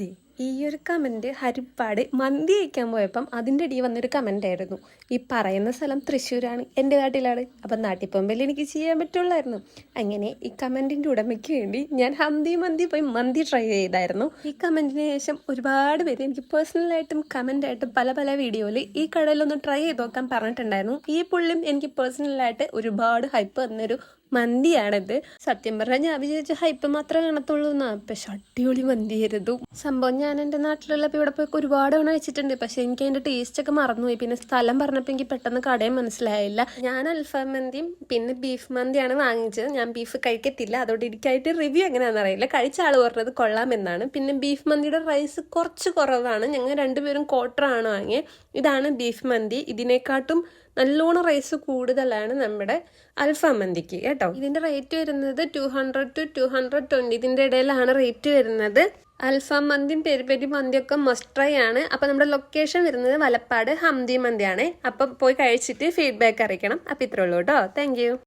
perder. ഈ ഒരു comment Harippad മന്തി കഴിക്കാൻ പോയപ്പം അതിന്റെ അടി വന്നൊരു കമന്റ് ആയിരുന്നു. ഈ പറയുന്ന സ്ഥലം തൃശ്ശൂരാണ് എന്റെ നാട്ടിലാണ്. അപ്പം നാട്ടിൽ എനിക്ക് ചെയ്യാൻ പറ്റുള്ളായിരുന്നു. അങ്ങനെ ഈ കമന്റിന്റെ ഉടമയ്ക്ക് വേണ്ടി ഞാൻ ഹന്തി മന്തി പോയി മന്തി ട്രൈ ചെയ്തായിരുന്നു. ഈ കമന്റിന് ശേഷം ഒരുപാട് പേര് എനിക്ക് പേഴ്സണലായിട്ടും കമന്റായിട്ടും പല പല വീഡിയോയിൽ ഈ കടയിലൊന്ന് ട്രൈ ചെയ്ത് നോക്കാൻ പറഞ്ഞിട്ടുണ്ടായിരുന്നു. ഈ പുള്ളിയും എനിക്ക് പേഴ്സണലായിട്ട് ഒരുപാട് ഹൈപ്പ് തന്നൊരു മന്തിയാണിത്. സത്യം പറഞ്ഞാൽ ഞാൻ വിചാരിച്ച ഹൈപ്പ് മാത്രമേ കാണത്തുള്ളൂ എന്നാ. പക്ഷെ അടിപൊളി മന്തിയായിരുന്നു സംഭവം ഞാൻ എന്റെ നാട്ടിലുള്ളപ്പോൾ ഇവിടെ പോയി ഒരുപാട് തവണ വെച്ചിട്ടുണ്ട്. പക്ഷേ എനിക്ക് അതിന്റെ ടേസ്റ്റ് ഒക്കെ മറന്നുപോയി. പിന്നെ സ്ഥലം പറഞ്ഞപ്പോൾ എനിക്ക് പെട്ടെന്ന് കടയും മനസ്സിലായില്ല. ഞാൻ അൽഫാം മന്തിയും പിന്നെ ബീഫ് മന്തിയാണ് വാങ്ങിച്ചത്. ഞാൻ ബീഫ് കഴിക്കത്തില്ല. അതുകൊണ്ട് എനിക്കായിട്ട് റിവ്യൂ എങ്ങനെയാണെന്ന് അറിയില്ല. കഴിച്ച ആൾ പറഞ്ഞത് കൊള്ളാമെന്നാണ് പിന്നെ ബീഫ് മന്തിയുടെ റൈസ് കുറച്ച് കുറവാണ്. ഞങ്ങൾ രണ്ടുപേരും ക്വാർട്ടറാണ് വാങ്ങിയത് ഇതാണ് ബീഫ് മന്തി. ഇതിനെക്കാട്ടും നല്ലോണം റൈസ് കൂടുതലാണ് നമ്മുടെ അൽഫാം മന്തിക്ക് കേട്ടോ. ഇതിന്റെ റേറ്റ് വരുന്നത് two hundred two two hundred twenty ഇതിന്റെ ഇടയിലാണ് റേറ്റ് വരുന്നത്. അൽഫാം മന്തിയും പെരിപ്പെരി മന്തിയൊക്കെ മസ്റ്റ് ട്രൈ ആണ്. അപ്പോൾ നമ്മുടെ ലൊക്കേഷൻ വരുന്നത് വലപ്പാട് ഹംദി മന്തിയാണ്. അപ്പം പോയി കഴിച്ചിട്ട് ഫീഡ്ബാക്ക് അറിയിക്കണം. അപ്പം ഇത്രേ ഉള്ളൂ കേട്ടോ. താങ്ക്